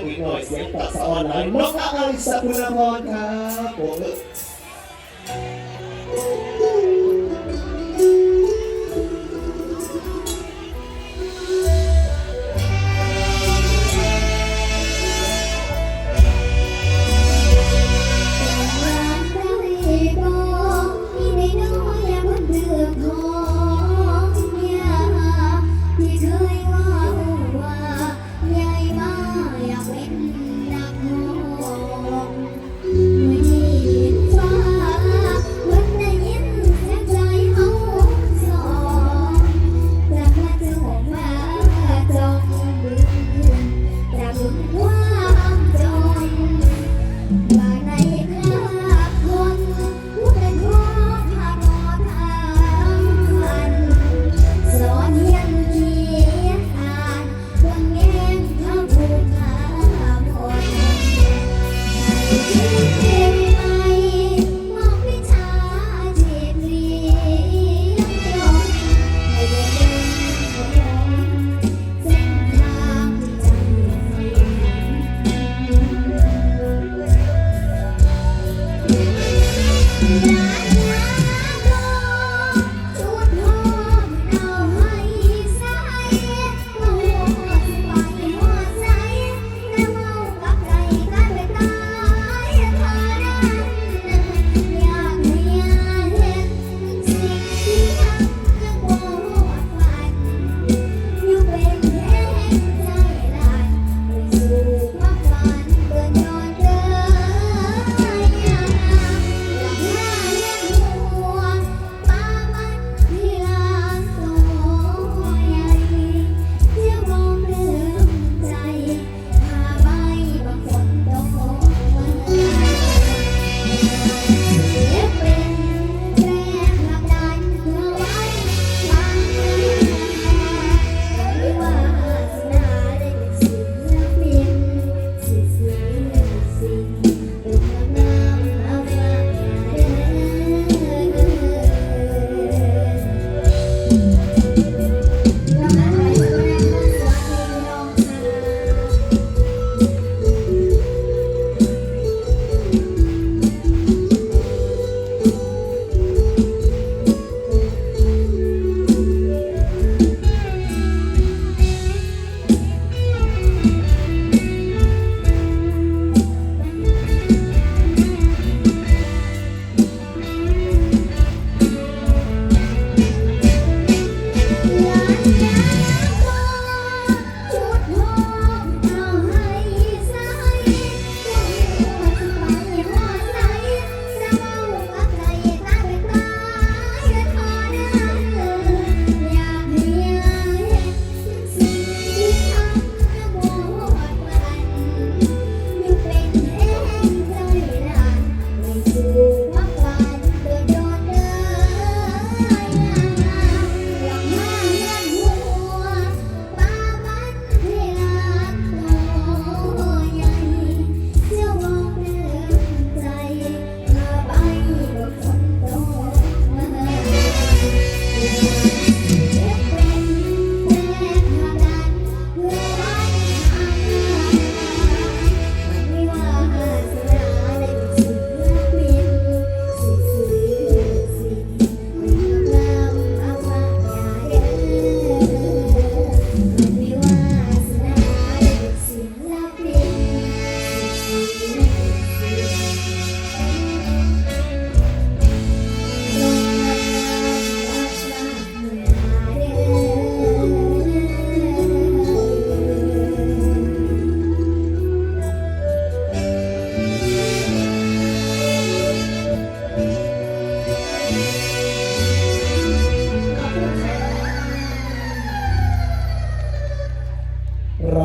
Pinoy, sa onan. Makakaisa ko naman kahapon. Thank you.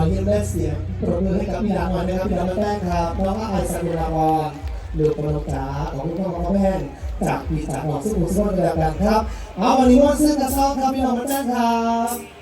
เรียแม่เสียงปรบมือให้กับพี่ดาวน่อยนะครับพี่ดาวแป้งครับน้องอาสันดาวรเรือประลงจ๋าของคุณพ่อของพ่อแม่จากปีจากหมอดซึ่งผมซึ่งเแบอดังครับเอาวันนี้วันซึ่งกระซอกครับพี่น้องมาแจ้งครับ